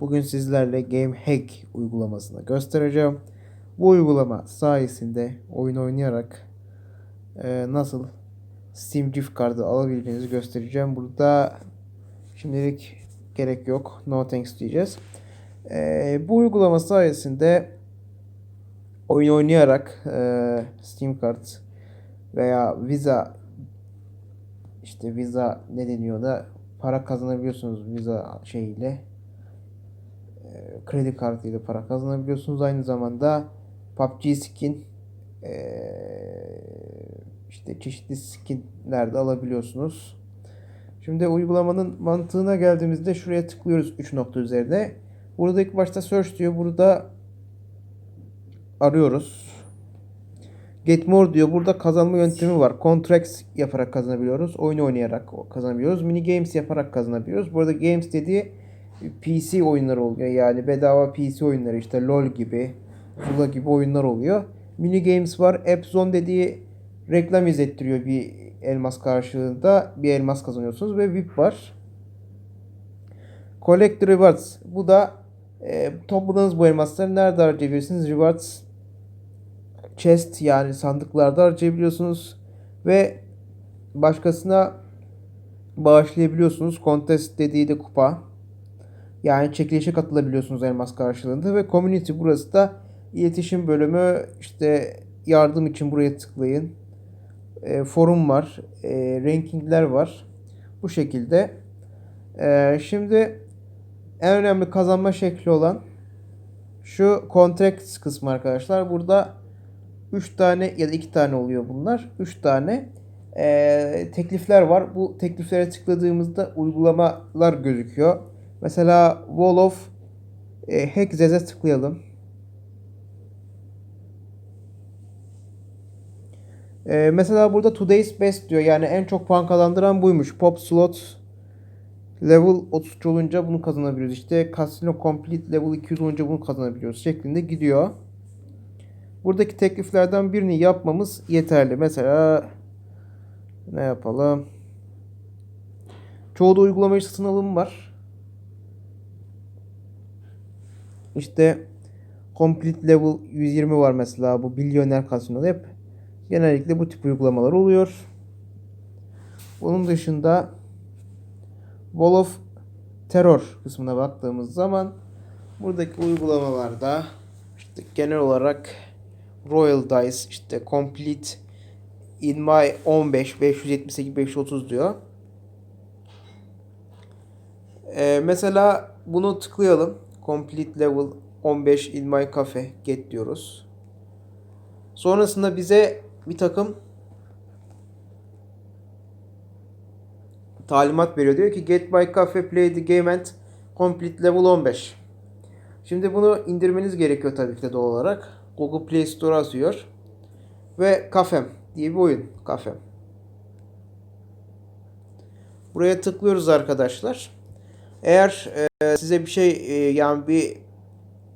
Bugün sizlerle Game Hack uygulamasını göstereceğim. Bu uygulama sayesinde oyun oynayarak e, nasıl Steam gift kartı alabileceğinizi göstereceğim. Burada şimdilik gerek yok. No thanks diyeceğiz. E, bu uygulama sayesinde oyun oynayarak e, Steam kart veya Visa işte Visa ne deniyor da para kazanabiliyorsunuz Visa şeyiyle kredi kartıyla para kazanabiliyorsunuz. Aynı zamanda PUBG skin e, işte çeşitli skinler de alabiliyorsunuz. Şimdi uygulamanın mantığına geldiğimizde şuraya tıklıyoruz 3 nokta üzerine. Burada ilk başta search diyor. Burada arıyoruz. Get more diyor. Burada kazanma yöntemi var. Contracts yaparak kazanabiliyoruz. Oyun oynayarak kazanabiliyoruz. Mini games yaparak kazanabiliyoruz. Burada games dediği PC oyunları oluyor. Yani bedava PC oyunları işte LoL gibi, Zula gibi oyunlar oluyor. Mini games var. Zone dediği reklam izlettiriyor bir elmas karşılığında. Bir elmas kazanıyorsunuz ve VIP var. Collect Rewards. Bu da e, topladığınız bu elmasları nerede harcayabilirsiniz? Rewards chest yani sandıklarda harcayabiliyorsunuz ve başkasına bağışlayabiliyorsunuz. Contest dediği de kupa. Yani çekilişe katılabiliyorsunuz elmas karşılığında ve community burası da iletişim bölümü işte yardım için buraya tıklayın. E, forum var. E, rankingler var. Bu şekilde. E, şimdi en önemli kazanma şekli olan şu contracts kısmı arkadaşlar. Burada 3 tane ya da 2 tane oluyor bunlar. 3 tane e, teklifler var. Bu tekliflere tıkladığımızda uygulamalar gözüküyor. Mesela Wall of e, Hexes'e tıklayalım. E, mesela burada Today's Best diyor. Yani en çok puan kazandıran buymuş. Pop Slot level 33 olunca bunu kazanabiliyoruz. İşte Casino Complete level 200 olunca bunu kazanabiliyoruz şeklinde gidiyor. Buradaki tekliflerden birini yapmamız yeterli. Mesela ne yapalım? Çoğu da uygulama satın alım var. İşte Complete Level 120 var mesela bu milyoner kasinoda hep genellikle bu tip uygulamalar oluyor. Bunun dışında Wall of Terror kısmına baktığımız zaman buradaki uygulamalarda işte genel olarak Royal Dice işte Complete in my 15 578 530 diyor. Ee, mesela bunu tıklayalım. Complete level 15 in my cafe get diyoruz. Sonrasında bize bir takım talimat veriyor. Diyor ki get my cafe play the game and complete level 15. Şimdi bunu indirmeniz gerekiyor tabii ki de doğal olarak. Google Play Store yazıyor. Ve Kafem diye bir oyun. Kafem. Buraya tıklıyoruz arkadaşlar. Eğer e, size bir şey e, yani bir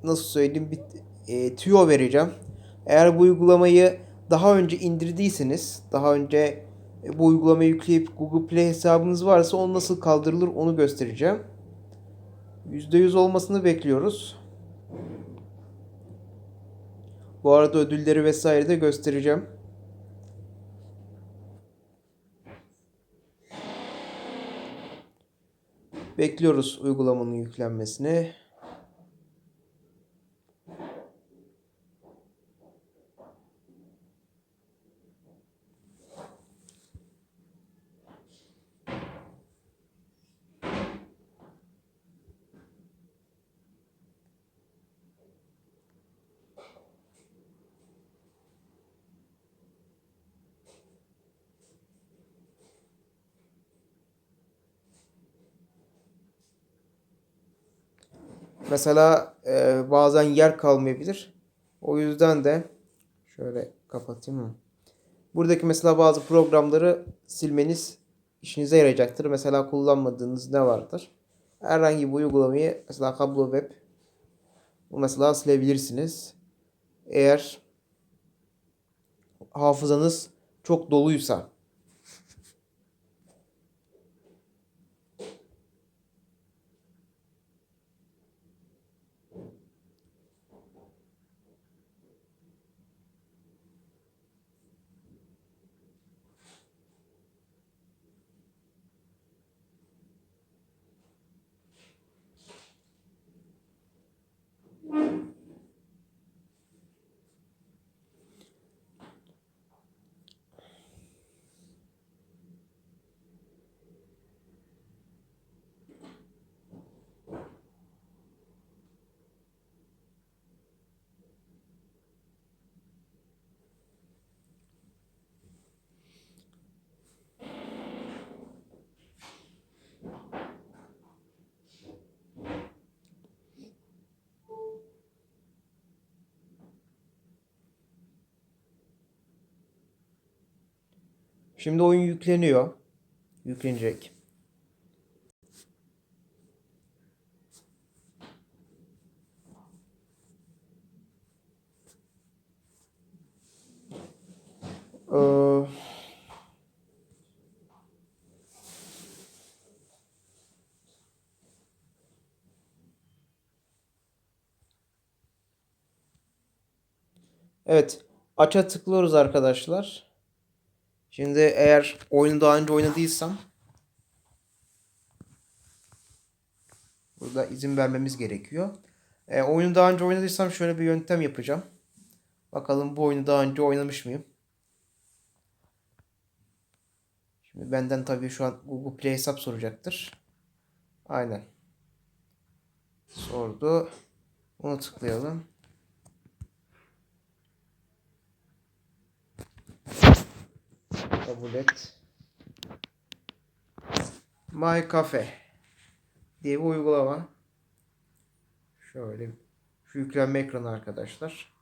nasıl söyleyeyim bir e, tüyo vereceğim. Eğer bu uygulamayı daha önce indirdiyseniz, daha önce bu uygulamayı yükleyip Google Play hesabınız varsa onu nasıl kaldırılır onu göstereceğim. %100 olmasını bekliyoruz. Bu arada ödülleri vesaire de göstereceğim. Bekliyoruz uygulamanın yüklenmesini. Mesela e, bazen yer kalmayabilir. O yüzden de şöyle kapatayım mı? Buradaki mesela bazı programları silmeniz işinize yarayacaktır. Mesela kullanmadığınız ne vardır? Herhangi bir uygulamayı mesela kablo web bu mesela silebilirsiniz. Eğer hafızanız çok doluysa Şimdi oyun yükleniyor. Yüklenecek. Ee, Evet. Aç'a tıklıyoruz arkadaşlar. Şimdi eğer oyunu daha önce oynadıysam burada izin vermemiz gerekiyor. E, oyunu daha önce oynadıysam şöyle bir yöntem yapacağım. Bakalım bu oyunu daha önce oynamış mıyım? Şimdi benden tabii şu an Google Play hesap soracaktır. Aynen. Sordu. Bunu tıklayalım. Kabul et. My Cafe diye bir uygulama. Şöyle şu yüklenme ekranı arkadaşlar.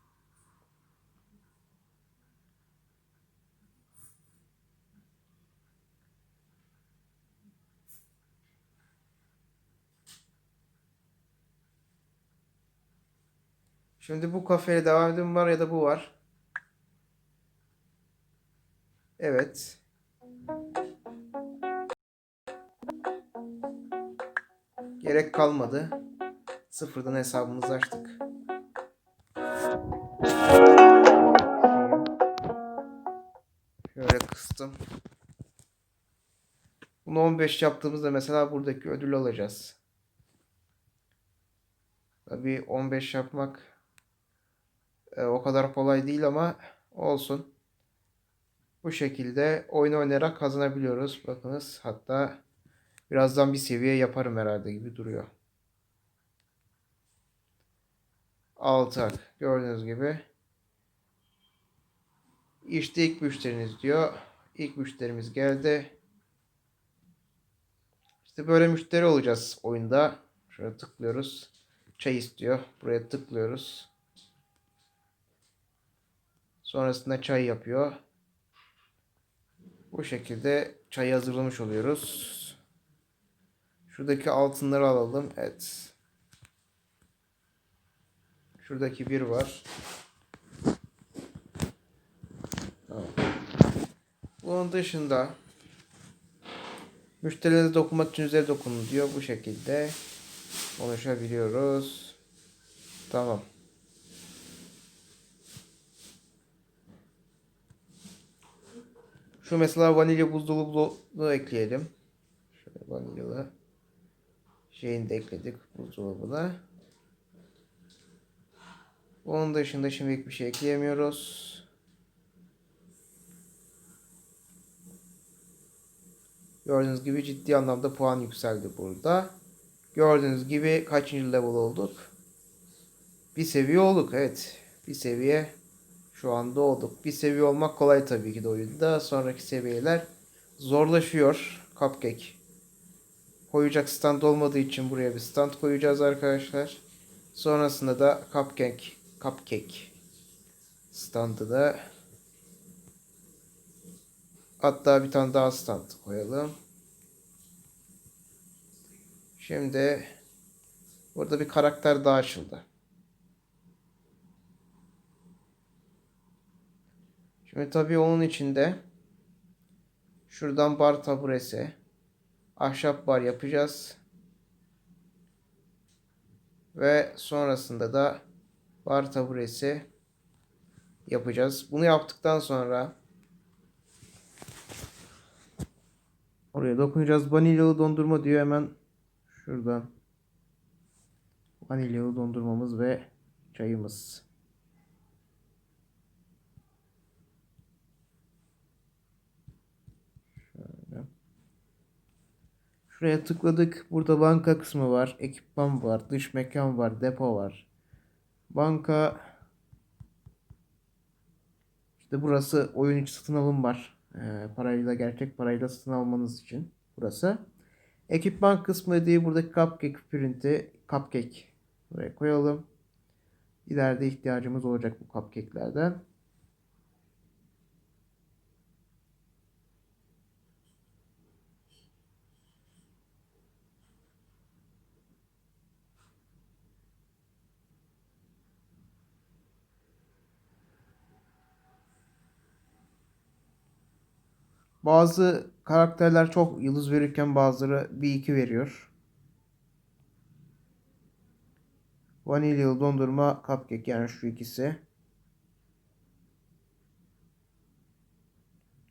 Şimdi bu kafeye devam edelim var ya da bu var. Evet. Gerek kalmadı. Sıfırdan hesabımızı açtık. Şöyle kıstım. Bunu 15 yaptığımızda mesela buradaki ödül alacağız. Tabii 15 yapmak e, o kadar kolay değil ama olsun. Bu şekilde oyun oynayarak kazanabiliyoruz. Bakınız hatta birazdan bir seviye yaparım herhalde gibi duruyor. 6 hak. Gördüğünüz gibi. İşte ilk müşteriniz diyor. İlk müşterimiz geldi. İşte böyle müşteri olacağız oyunda. Şöyle tıklıyoruz. Çay istiyor. Buraya tıklıyoruz. Sonrasında çay yapıyor. Bu şekilde çayı hazırlamış oluyoruz. Şuradaki altınları alalım. Evet. Şuradaki bir var. Tamam. Bunun dışında müşterilere dokunmak için üzeri dokunun diyor. Bu şekilde konuşabiliyoruz. Tamam. Şu mesela vanilya buzdolabını ekleyelim. Şöyle vanilyalı şeyini de ekledik buzdolabına. Onun dışında şimdilik bir şey ekleyemiyoruz. Gördüğünüz gibi ciddi anlamda puan yükseldi burada. Gördüğünüz gibi kaçıncı level olduk? Bir seviye olduk evet. Bir seviye şu anda olduk. Bir seviye olmak kolay tabii ki de oyunda. Sonraki seviyeler zorlaşıyor. Cupcake. Koyacak stand olmadığı için buraya bir stand koyacağız arkadaşlar. Sonrasında da cupcake, cupcake standı da hatta bir tane daha stand koyalım. Şimdi burada bir karakter daha açıldı. Şimdi tabii onun içinde şuradan bar taburesi, ahşap bar yapacağız. Ve sonrasında da bar taburesi yapacağız. Bunu yaptıktan sonra oraya dokunacağız. Vanilyalı dondurma diyor hemen şuradan. Vanilyalı dondurmamız ve çayımız. Şuraya tıkladık. Burada banka kısmı var. Ekipman var. Dış mekan var. Depo var. Banka işte burası oyun içi satın alım var. Ee, parayla gerçek parayla satın almanız için burası. Ekipman kısmı dediği buradaki cupcake printi cupcake buraya koyalım. İleride ihtiyacımız olacak bu cupcake'lerden. Bazı karakterler çok yıldız verirken bazıları bir iki veriyor. Vanilyalı dondurma cupcake yani şu ikisi.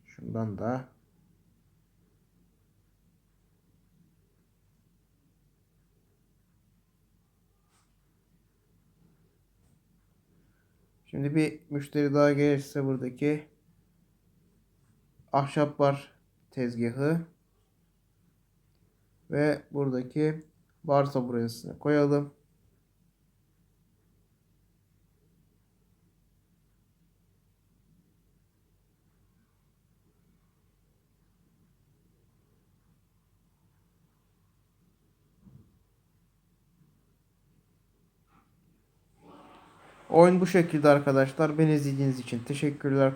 Şundan da. Şimdi bir müşteri daha gelirse buradaki ahşap bar tezgahı ve buradaki bar taburesine koyalım. Oyun bu şekilde arkadaşlar. Beni izlediğiniz için teşekkürler.